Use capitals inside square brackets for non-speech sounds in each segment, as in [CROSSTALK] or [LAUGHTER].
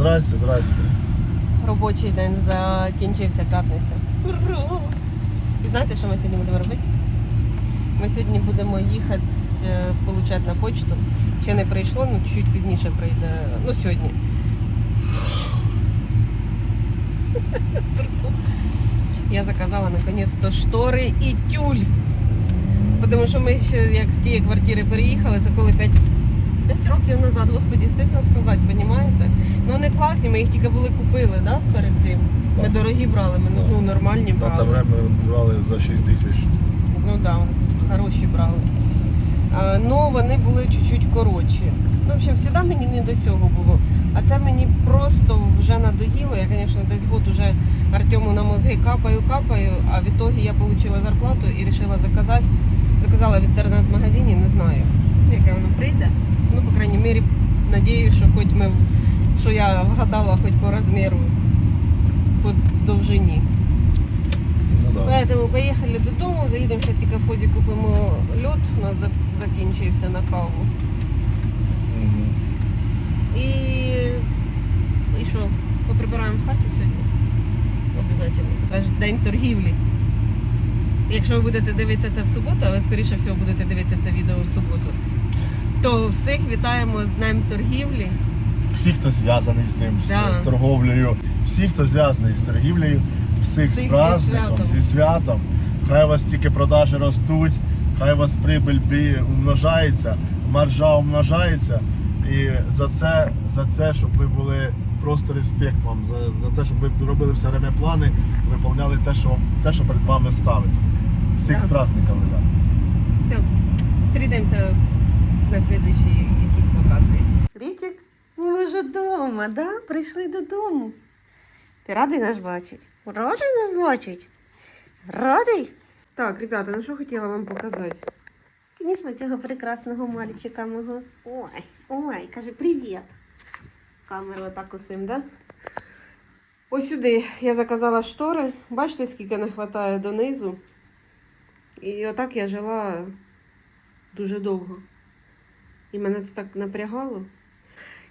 Здрасте, здрасте. Робочий день закінчився п'ятниця. Ура! І знаєте, що ми сьогодні будемо робити? Ми сьогодні будемо їхати е, получати на почту. Ще не прийшло, ну чуть пізніше прийде. Ну, сьогодні. [LAUGHS] Я заказала наконець-то штори і тюль. Тому що ми ще як з тієї квартири переїхали, це коли 5, 5 років назад, господі, стидно сказати, розумієте? Ну вони класні, ми їх тільки були купили, да, перед тим. Ми Так. дорогі брали, ми ну, ну, нормальні На те брали. время брали за 6 тисяч. Ну так, да, хороші брали. А, ну вони були чуть-чуть коротші. Ну, в общем, завжди мені не до цього було. А це мені просто вже надоїло. Я, звісно, десь год уже Артему на мозги капаю, капаю, а в ітогі я отримала зарплату і вирішила заказати. Заказала в інтернет-магазині, не знаю, яке воно прийде. Ну, по крайній мірі, надіюсь, що хоч ми, що я вгадала хоч по розміру, по довжині. Ну да. Поэтому поїхали додому, заїдемо зараз тільки в Фозі купимо льод, у нас закінчився на каву. Мгм. І, і що, поприбираємо в хаті сьогодні? Обов'язково. Це ж день торгівлі. Якщо ви будете дивитися це в суботу, а ви скоріше всього будете дивитися це відео в суботу, то всіх вітаємо з Днем торгівлі. Всі, хто зв'язаний з ним, Да. з торговлею, всі, хто зв'язаний з торгівлею, всіх Всіх з зі праздником, святом. зі святом. Хай у вас тільки продажі ростуть, хай у вас прибиль умножається, маржа умножається. І за це, за це, щоб ви були просто респект вам, за, за те, щоб ви робили все время плани, виповняли те, що, те, що перед вами ставиться. Всіх Да. з праздниками, да. Все, зустрінемося на слідчій якійсь локації. Рітік, ми вже вдома, да? Прийшли додому. Ти радий нас бачить? Радий нас бачить? Радий? Так, ребята, ну що хотіла вам показати? Звісно, цього прекрасного мальчика мого. Ой, ой, каже, привіт. Камеру отак усім, да? Ось сюди я заказала штори. Бачите, скільки не вистачає донизу. І отак я жила дуже довго. І мене це так напрягало.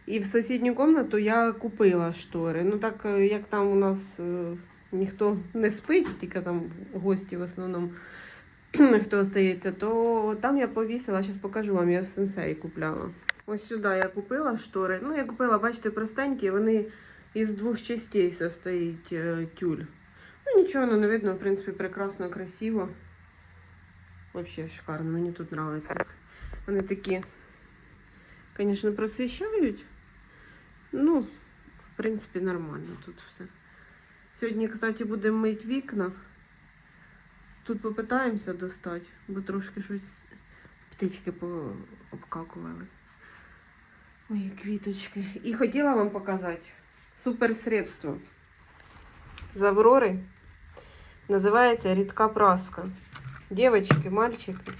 І в сусідню кімнату я купила штори. Ну так е, як там у нас е, ніхто не спить, тільки там гості в основному [CLEARS THROAT] хто остається, то там я повісила, зараз покажу вам, я в сенсеї купляла. Ось сюди я купила штори. Ну, я купила, бачите, простенькі, вони із двох частей состоїть е, тюль. Ну, нічого ну, не видно, в принципі, прекрасно, красиво. Вообще шикарно, мені тут подобається. Вони такі, звісно, просвіщають. Ну, в принципі, нормально тут все. Сьогодні, кстати, будемо мити вікна. Тут попитаємося достати, бо трошки щось птички пообкакували. Мої квіточки. І хотіла вам показати суперсредство з Аврори. Називається рідка праска. Дівчатки, мальчики,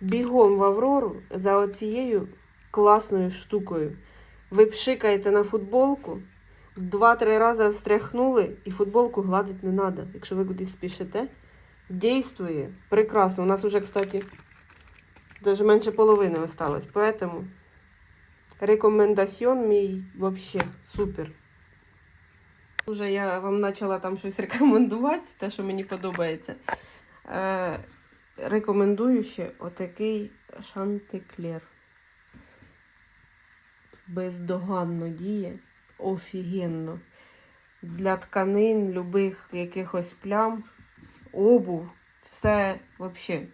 бігом в Аврору за оцією класною штукою. Ви пшикаєте на футболку, два-три рази встряхнули, і футболку гладити не треба. Якщо ви кудись спішите, дійствує прекрасно. У нас вже, кстати, навіть менше половини осталось. Поэтому рекомендаціон мій вообще супер. Уже я вам почала там щось рекомендувати, те, що мені подобається. Е, рекомендую ще отакий шантеклер. Бездоганно діє, офігенно. Для тканин, любих якихось плям, обув, все взагалі.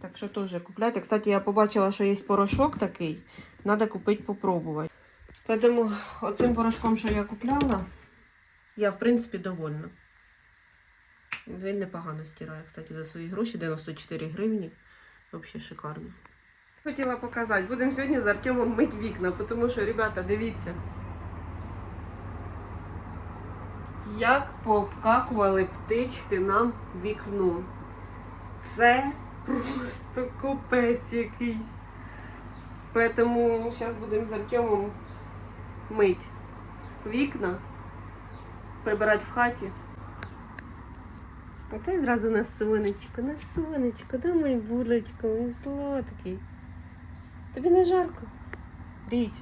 Так що теж купляйте. Кстати, я побачила, що є порошок такий. Треба купити, попробувати. Тому оцим порошком, що я купляла, я в принципі довольна. Він непогано стирає, кстати, за свої гроші 94 гривні. Взагалі шикарно. Хотіла показати. Будемо сьогодні з Артемом мити вікна, тому що, ребята, дивіться. Як пообкакували птички нам вікно. Це просто капець якийсь. Поэтому зараз будемо з Артемом мити вікна, прибирати в хаті. Оце зразу на сонечко, на сонечко, да мій булечко, мій сладкий. Тобі не жарко? Річ.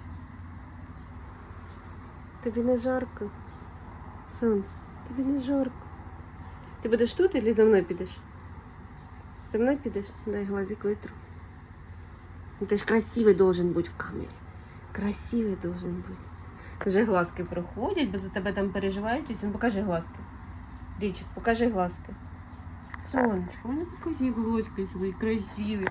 Тобі не жарко. Сонце, тобі не жарко. Ти будеш тут или за мною підеш? За мною підеш? Дай глазик витру. Ну, Ти ж красивий должен бути в камері. Красивий должен бути. Вже глазки проходять, без у тебе там переживають. Ось, ну, покажи глазки. Річик, покажи глазки. Сонечко, ну покажи глазки свої красиві.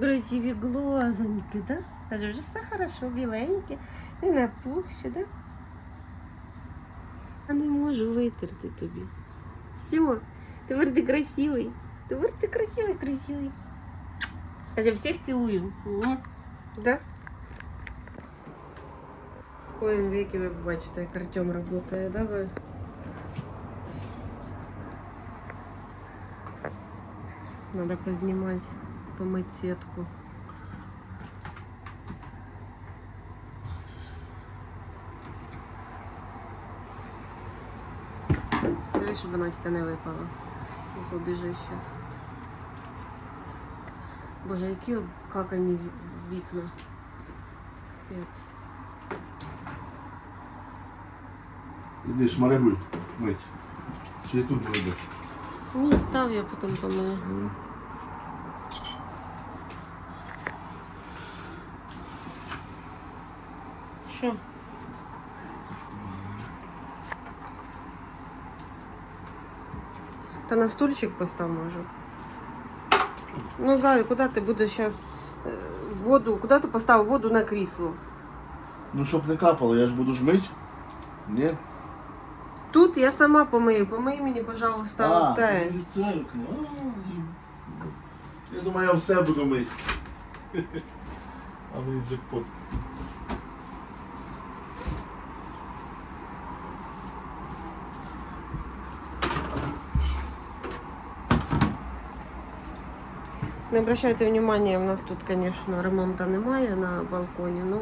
Красиві глазоньки, да? Каже, вже все хорошо, біленьке, не напухше, да? Я не можу витерти тобі. Все, тепер ти красивий. Тепер ти красивий, красивий. Каже, всіх цілую. Муа. Да? В коєм векі ви бачите, як Артем працює, да? Зоя? Надо познімати, Помити сітку. Дивись, щоб вона тільки не випала. Не побіжи зараз. Боже, які обкакані в- вікна. Капець. Іди шмаригуй, мить. Чи тут вийдеш? Ні, став я потім помию. Що? Та на стульчик постав можу. Ну, Зая, куди ти будеш зараз воду? Куди ти поставив воду на крісло? Ну щоб не капало, я ж буду жмить. Ні? Тут я сама помию. Помий мені, пожалуйста, те. ну, це вікно. А, ні. Я думаю, я все буду мити. [LAUGHS] А мені джекпот. Не обращайте внимания, у нас тут, конечно, ремонту немає на балконі, ну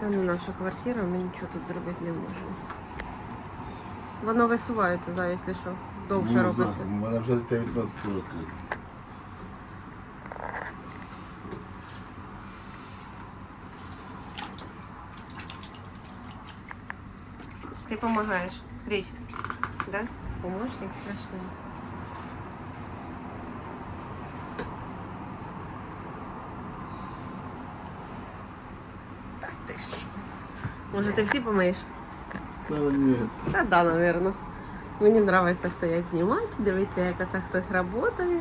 це не наша квартира, ми нічого тут зробити не можемо. Воно висувається, да, якщо що, довше Ну, робиться. знаю, У мене вже те вікно тут відкрите. Ти допомагаєш, Річ, да? Помощник страшний. Може, ти всі помиєш? Та ні. Та да, наверное. Мені подобається стояти знімати, дивитися, як це хтось працює.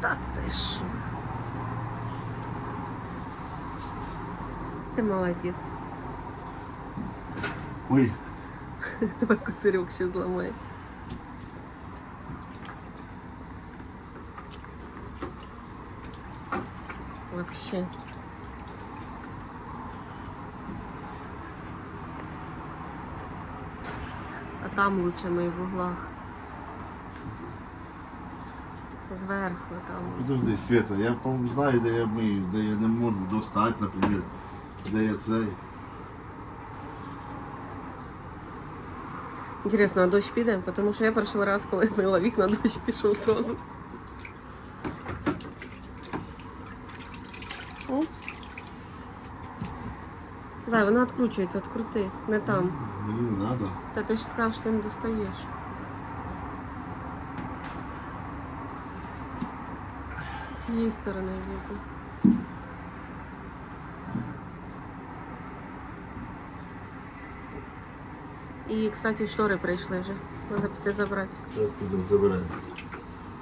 Та ти що? Ти молодець. Ой, Давай козирьок ще зламай. Вообще. А там лучше ми в углах. Зверху там. подожди, Света, я по знаю, де я мию, де я не можу достати, наприклад, де я цей. Інтересно, а дощ піде? Тому що я перший раз, коли мила вікна, дощ пішов сразу. Зай, вона відкручується, відкрути. Не там. Мені не треба. Та ти ж сказав, що ти не достаєш. З тієї сторони йди. І, кстати, штори прийшли вже. Треба піти забрати. Зараз підемо заберемо.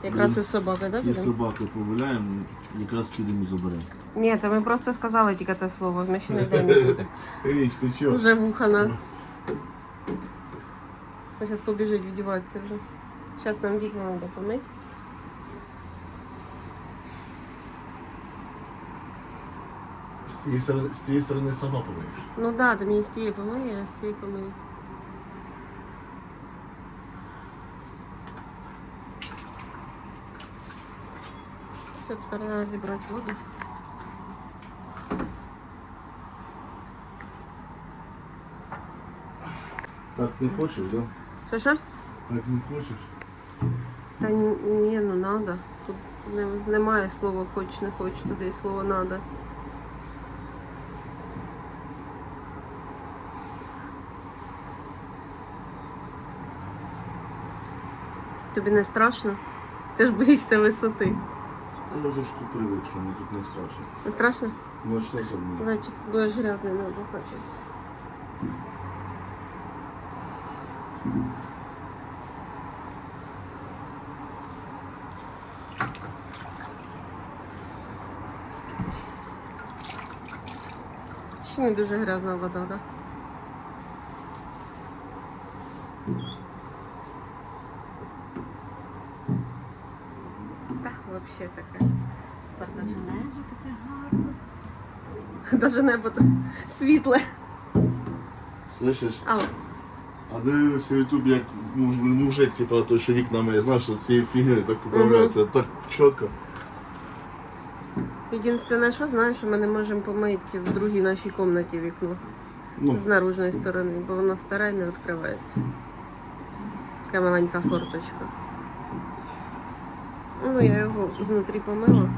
Якраз Блін. із собаки, так? І Да, собаку погуляємо, якраз підемо і заберемо. Ні, це ми просто сказали тільки це слово. Ми ще не йдемо нікуди. [LAUGHS] Річ, ти чого? Вже вуха на. Зараз побіжить вдіватися вже. Зараз нам вікна треба помити. З тієї сторони, з тієї сторони сама помиєш. Ну так, да, ти мені з тієї помиє, а з цієї помиє. Все, тепер треба зібрати воду. Так не хочеш, да? Що що? Так не хочеш? Та ні, ні, ну надо. Тут не, немає слова хоч не хоч, туди і слово надо. Тобі не страшно? Ти ж боїшся висоти. Та я вже ж тут привик, що мені тут не страшно. Не страшно? Ну а що там мені? Зайчик, будеш грязний, надо качусь. Ще не дуже грязна вода, да? Взагалі таке. Так, даже небо таке гарне. [LAUGHS] Даже небо світле. Слышиш? А, А дивився в Ютубі, як мужик, типа, той, що вікнами, знаєш, що цієї фігні так управляється, так чітко. єдине, що знаю, що ми не можемо помити в другій нашій кімнаті вікно Ну, з наружної сторони, бо воно старе і не відкривається. Така маленька форточка. Ну, я його знутрі помила.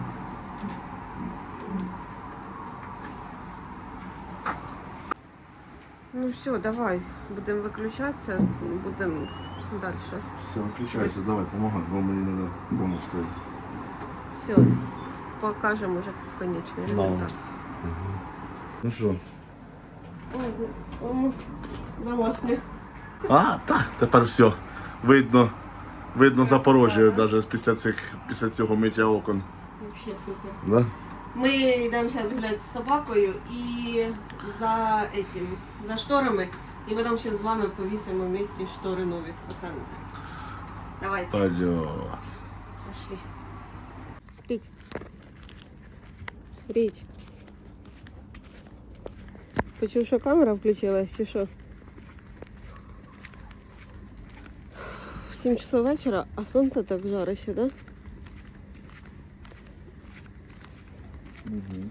Ну все, давай, будемо виключатися, будемо далі. все, включайся, давай, помагай, бо мені треба допомогти. Все, покажемо вже конечний результат. Ну що? Домашнє. А, так, тепер все. Видно. Видно Запорожжя навіть після цих після цього миття окон. Вообще супер. Да? Ми йдемо зараз гуляти з собакою і за этим, за шторами. І потім ще з вами повісимо в місті штори нові по центру. Давайте, Пойдет. пошли. Ріть. Ріть. Почув, що камера включилась, чи що? Сім часов вечора, а сонце так жарище, да? Угу.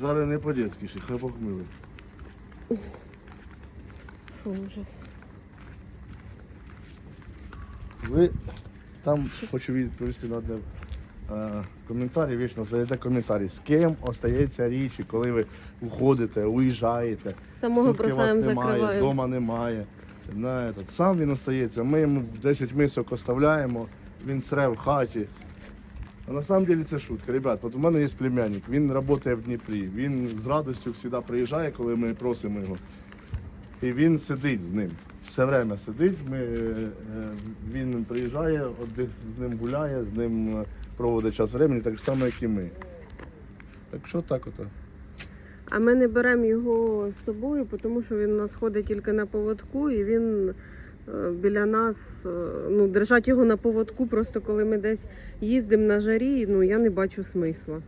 Зараз не по-детськи, ще хай похмили. Фу, ужас. Ви там хочу відповісти на одне е, коментарі, вічно задаєте коментарі. З ким остається річ, коли ви уходите, уїжджаєте, Самого сутки вас бросаємо, немає, закриваємо. вдома немає. На этот. Сам він остається, ми йому 10 мисок оставляємо, він сре в хаті. А на самом деле це шутка. Ребят, от у мене є племянник, він працює в Дніпрі. Він з радістю завжди приїжджає, коли ми просимо його. І він сидить з ним. Все время сидить. Ми, е, він приїжджає, з ним гуляє, з ним е, проводить час времени, так само, як і ми. Так що так ото. А ми не беремо його з собою, тому що він у нас ходить тільки на поводку, і він е, біля нас, е, ну, держати його на поводку, просто коли ми десь їздимо на жарі, ну я не бачу смисла.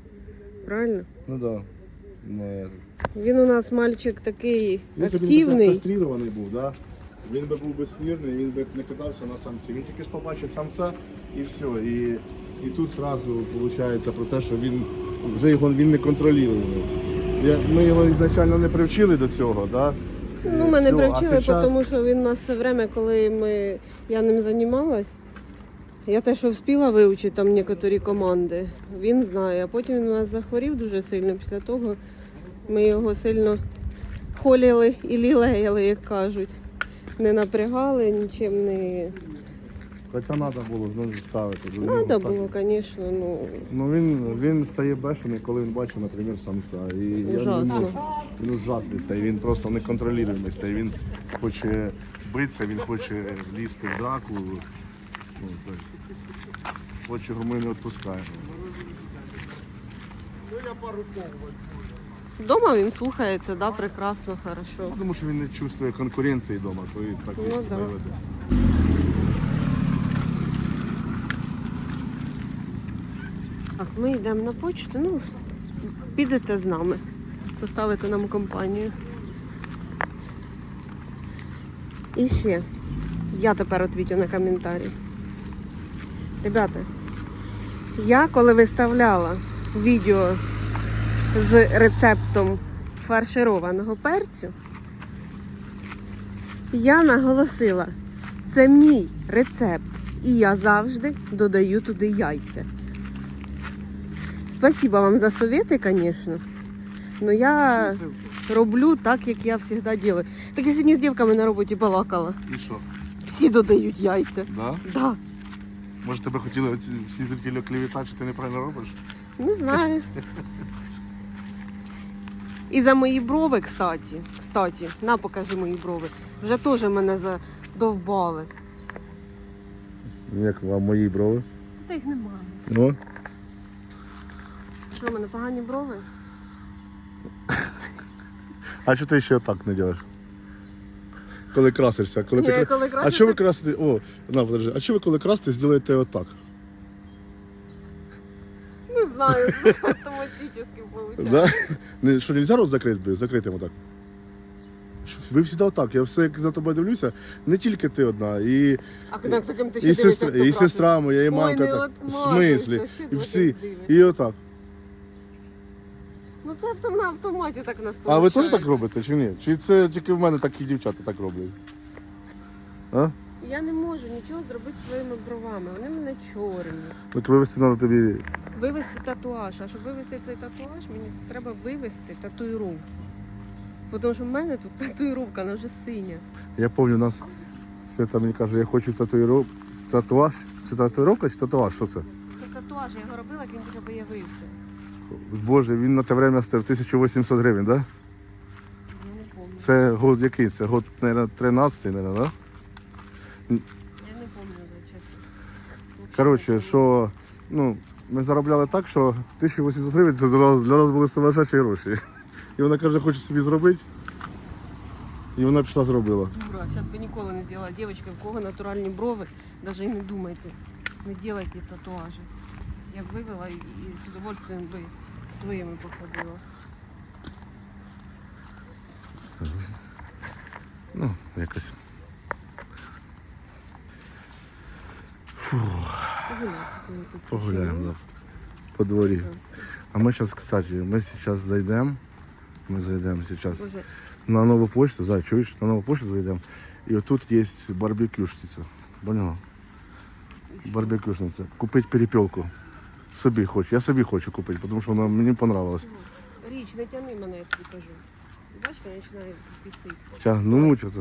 Правильно? Ну так. Да. Не. Він у нас мальчик такий Якщо б він такий був, да? він би був би смірний, він би не катався на самці. Він тільки ж побачив самця і все. І, і тут одразу виходить про те, що він вже його він не контролює. Я- Ми його ізначально не привчили до цього, да? Ну, ми не а привчили, сейчас- тому що він у нас все время, коли ми, я ним займалась, я те, що встигла вивчити там некоторі команди, він знає. А потім він у нас захворів дуже сильно. Після того ми його сильно холіли і лілеяли, як кажуть. Не напрягали, нічим не. Хоча треба було знову ставити. до нього Треба було, звісно, ну Ну він, він стає бешений, коли він бачить, наприклад, самця. І я ужасно. можу. Він ужасний стає, він просто неконтролюємий стає. Він хоче битися, він хоче лізти в драку. Ну, от ми не відпускаємо. Вдома він слухається, да, прекрасно, хорошо. Тому що він не чувствує конкуренції вдома, то і так Ну, і да. веде. Так, ми йдемо на почту. Ну, підете з нами. Составите нам компанію. І ще. Я тепер відповідю на коментарі. Ребята, я коли виставляла відео з рецептом фаршированого перцю, я наголосила, це мій рецепт. І я завжди додаю туди яйця. Спасибо вам за совети, звісно. Но я роблю так, як я завжди роблю. Так я сьогодні з дівками на роботі балакала. І що? Всі додають яйця. Да? Да. Може тебе хотіли оці всі зрителі клівітати, що ти неправильно робиш? Не знаю. І за мої брови, кстати, кстати, на покажи мої брови. Вже теж мене задовбали. Як вам мої брови? Та їх немає. Ну? Що, в мене погані брови? А чого ти ще так не робиш? Коли красишся, коли ти Ні, кра- коли А красишся- що ви красите? О, на, подожди. А що ви коли красите, зробите отак? Не знаю, [LAUGHS] автоматично виходить. Да? Не, що, нельзя рот закрити? Закрити отак? Що, Ви завжди отак. Я все як за тобою дивлюся, не тільки ти одна, і, А коли за ким ти ще і, дивишся, сестра, хто і красить? сестра моя, і Ой, мамка не так. В отмазуйся, смислі? ще І всі. дивишся. І отак. Ну це авто- на автоматі так у нас А ви теж так получається. робите чи ні? Чи це тільки в мене такі дівчата так роблять? А? Я не можу нічого зробити своїми бровами. Вони в мене чорні. Так вивести треба тобі. Вивести татуаж. А щоб вивести цей татуаж, мені це треба вивести татуїровку. Тому що в мене тут татуїровка, вона вже синя. Я пам'ятаю, у нас Свята мені каже, я хочу татуїров... татуаж. Це татуїровка чи татуаж? Що це? Це татуаж, я його робила, як він тільки появився. Боже, він на те время стоїв 1800 гривень, так? Да? Це год який? Це год, мабуть, 13, мабуть, да? Я не пам'ятаю, чесно. Коротше, що ну, ми заробляли так, що 1800 гривень для нас, для нас були сумасшедші гроші. І вона каже, хоче собі зробити. І вона пішла зробила. Дура, зараз би ніколи не зробила. Дівчатки, в кого натуральні брови, навіть і не думайте. Не делайте татуажі. Я б вивела і, і з удовольствием би своїми походила. Ну, якось. Погуляйте, коли тут Погуляємо тишина. да, по дворі. Там все. А ми зараз, кстати, ми зараз зайдемо. Ми зайдемо зараз Боже, на нову почту, зай, чуєш, на нову почту зайдемо. І отут є барбекюшниця. Поняла? і що? Барбекюшниця. Собі хочу. Я собі хочу купити, тому що вона мені понравилась. Річ, не тяни мене, я тобі кажу. Бачите, я починаю пісити. Тягнуть оце.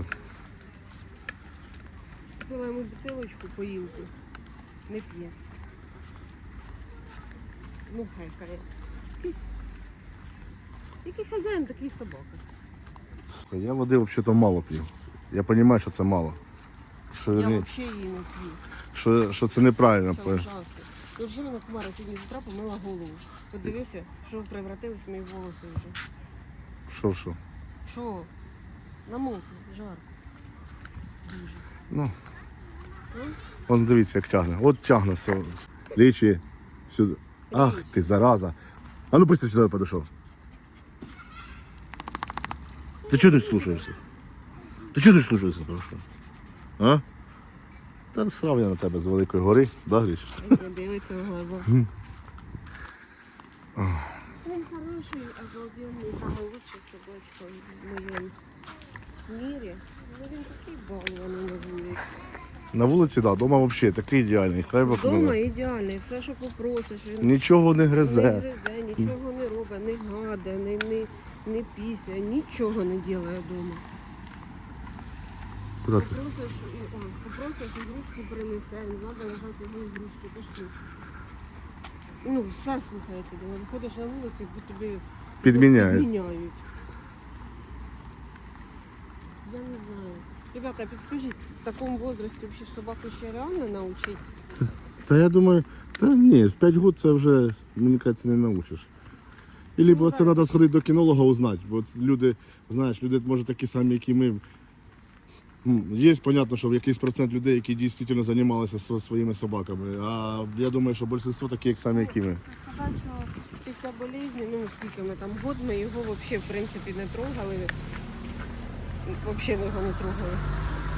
Купила йому бутилочку, поїлку. Не п'є. Ну, хай хай. Якийсь. Який хазяїн, такий собака. Я води взагалі мало п'ю. Я розумію, що це мало. Що, Я ні, взагалі її не п'ю. що, що це неправильно. Це ужасно. І взагалі мене Тамара сьогодні з утра помила голову. Подивися, що превратились мої волоси вже. Що, що? Що? Намокло, жарко. Дуже. Ну, Ну, он дивіться, як тягне. От тягне все. Лічі сюди. Ах ти, зараза. А ну пусти сюди подійшов. Ти чого не слушаєшся? Ти чого не слушаєшся, подійшов? А? Та срав я на тебе з Великої гори, да, Гріш? Я дивиться в глаза. Він хороший, обалденний, самый лучший собачка в моєму мірі. Ну він такий балований на вулиці. На вулиці, так, да, вдома взагалі такий ідеальний. Хай би Вдома ідеальний, все, що попросиш, він Нічого не не гризе. гризе, нічого не робить, не гада, не, не, не піся, нічого не робить вдома. Куди ти? Попросиш, о, попросиш ігрушку принесе, він знає, лежать його ігрушки, пошли. Ну, все слухається, коли виходиш на вулицю, бо тобі Підміняє. Підміняють. Я не знаю. Ребята, підскажіть, в такому возрасті взагалі собаку ще реально навчити? Та я думаю, та ні, в 5 років це вже, мені кажеться, не научиш. І либо Ну, це треба сходити до кінолога узнати, бо люди, знаєш, люди може такі самі, як і ми. Є, понятно, що якийсь процент людей, які дійсно займалися своїми собаками. А я думаю, що більшість такі, як самі, як і ми. Сказати, що після болезні, ну скільки ми там год, ми його взагалі в принципі не трогали. Взагалі його не трогали.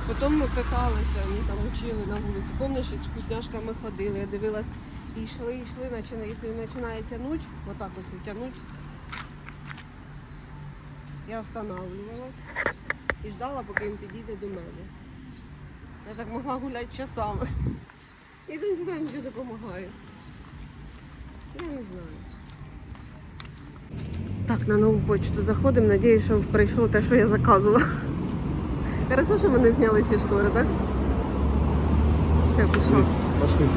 Потім ми питалися, ми там учили на вулиці. Помниш, з вкусняшками ходили, я дивилась, і йшли, йшли, якщо він починає тягнути, отак ось тягнути. Я останавливалась і ждала, поки він підійде до мене. Я так могла гуляти часами. І не знаю, що допомагає. Я не знаю. Так, на нову почту заходимо. Надіюсь, що прийшло те, що я заказувала. Хорошо, що ми не зняли ще штори, так? Все, пішов. Пошли.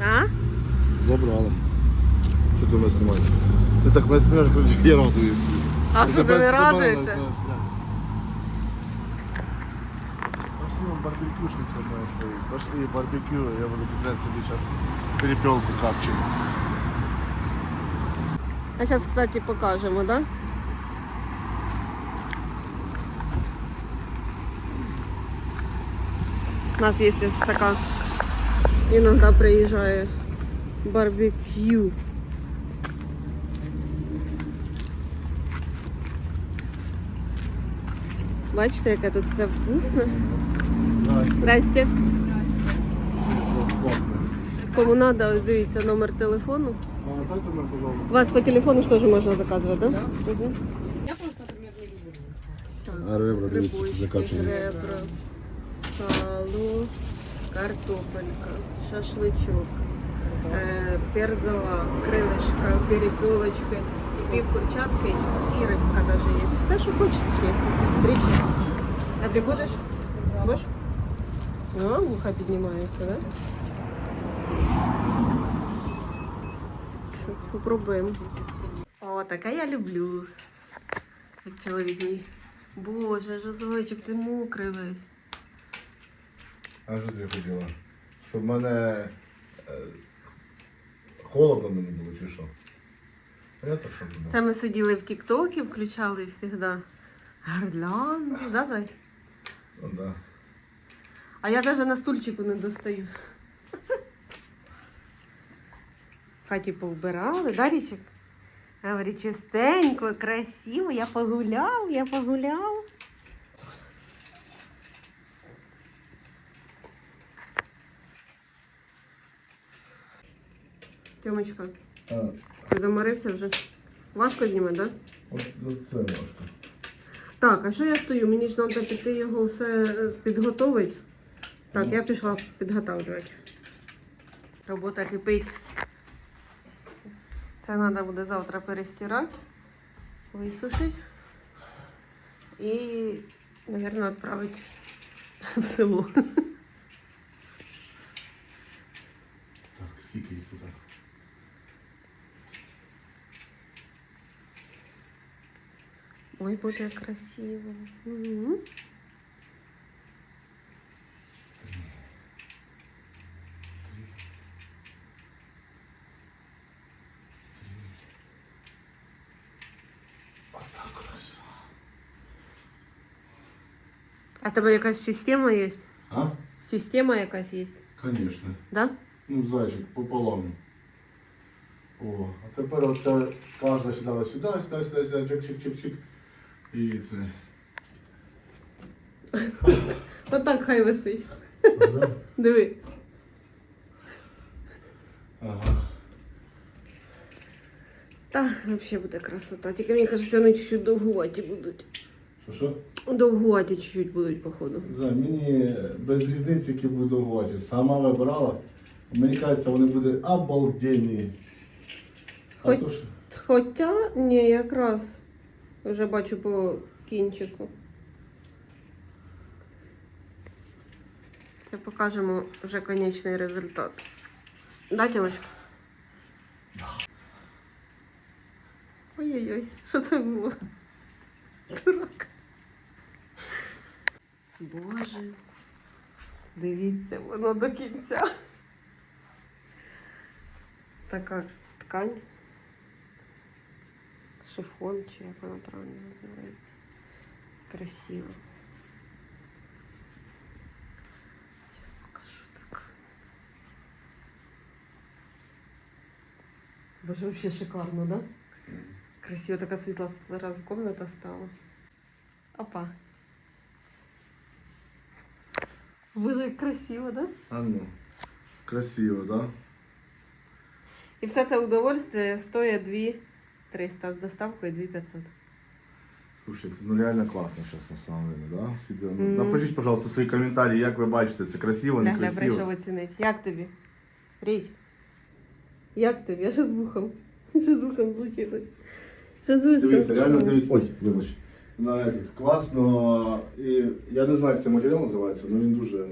А? Забрали. Що ти мене знімаєш? Ти так мене знімаєш, коли я радуюсь. А що ти не радуєшся? барбекюшница одна стоит. Пошли, барбекю, я буду куплять себе сейчас перепелку капчим. А зараз, кстати, покажемо, да? У нас є ось така, іноді приїжджає барбекю. Бачите, яке тут все вкусне. Здрасте. Кому треба, ось дивіться номер телефону. У вас по телефону ж теж можна заказувати, так? Да? Мгм. А ребра, дивіться, закачані. ребра, сало, картопелька, шашличок, е, перзала, крилишка, перепілочки, пів курчатки і рибка навіть є. Все, що хочете, чесно. Тричі. А ти будеш? Будеш? А, вуха піднімається, да? Що, Попробуємо. О, таке я люблю. Як чоловік мій. Боже, жозойчик, ти мокрий весь. А що ти хотіла? Щоб мене е, холодно мені було чи що? То що буду? Це ми сиділи в Тіктокі, включали завжди гірлянди, да, Зай? Ну да. А я навіть на стульчику не достаю. Хаті повбирали, да, Річик? Говорить, чистенько, красиво, я погуляв, я погуляв. Тьомочка, А, ти заморився вже? Важко знімати, так? Да? от за це важко. Так, а що я стою? Мені ж треба піти його все е, підготовити. Так, я пішла підготовлювати. Робота кипить. Це треба буде завтра перестирати, висушити і, мабуть, відправити в село. Так, скільки їх тут? Ой, буде красиво. Мгм. А в тебе якась система є? А? Система якась є, Звісно. да? Ну, зайчик пополам. О, а тепер оце кожна сідала сюди, сюди, сюди, сюди, чик, чик, чик, чик. І це. [LAUGHS] Отак хай висить. Ага. [LAUGHS] Диви. Ага. Та, взагалі буде красота. Тільки мені кажеться, вони чуть-чуть довгуваті будуть. Що? Довгуваті чуть-чуть будуть, походу. За мені без різниці, які будуть довготі. Сама вибирала. Мені кажеться, вони будуть обалденні. А Хоч- то ж, Хоча, ні, якраз вже бачу по кінчику. Це покажемо вже конечний результат. Да, Тімочка? Ой-ой-ой, що це було? Дурак. Боже, дивіться, воно до кінця. Така ткань. Шифон, чи як вона правильно називається. Красиво. Зараз покажу так. Боже, вообще шикарно, да? Красиво, така світла раз комната стала. Опа. Боже, як красиво, да? а ну, красиво, да? І все це удовольствие стоїть 2 300 з доставкою 2 500. Слушайте, ну реально класно сейчас на самом деле, да? Всі- Мгм. Напишіть, пожалуйста, свої коментарі, як ви бачите, це красиво, не Гляля красиво. прийшов оцінити. Як тобі? Річ. Як тобі? А що з вухом? Що з вухом случилось? Що з вухом? Дивіться, реально случилось? дивіться. Ой, вибач. На этот, класно. І я не знаю, як цей матеріал називається, але він дуже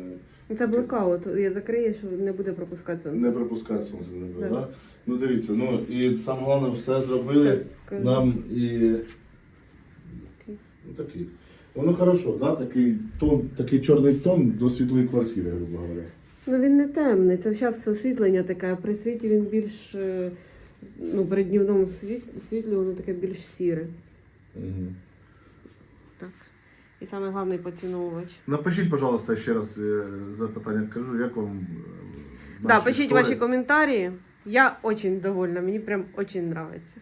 Це блекаут. Я закрию, що не буде пропускати сонце. не пропускає сонце не буде, Да. да? Ну дивіться, ну і саме головне все зробили Щас покажу. нам і. Ну такий. Воно хорошо, да? такий тон, такий чорний тон до світлої квартири, грубо говоря. Ну він не темний. Це зараз освітлення таке, а при світі він більш. е, Ну, при днівному світ- світлі воно таке більш сіре. Угу. Так. І саме головний поціновувач. Напишіть, пожалуйста, ще раз е, запитання кажу, як вам. е, Да, пишіть ваші коментарі. Я очень довольна, мені прям очень нравится.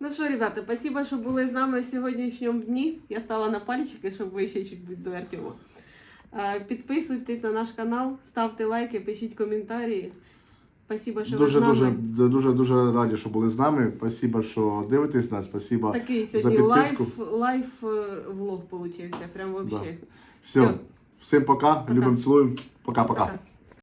Ну що, ребята, спасибо, що були з нами в сьогоднішньому дні. Я стала на пальчики, щоб ви ще чуть будь до Артема. Е, Підписуйтесь на наш канал, ставте лайки, пишіть коментарі. Спасибо, що Дуже, ви з нами. дуже, дуже, дуже раді, що були з нами. Спасибо, що дивитесь нас. Спасибо. Такий за сьогодні лайф, підписку. лайф е, влог получився. Прям вообще. Все. Всім пока. Пока. Любимо, цілуємо. Пока-пока. Пока.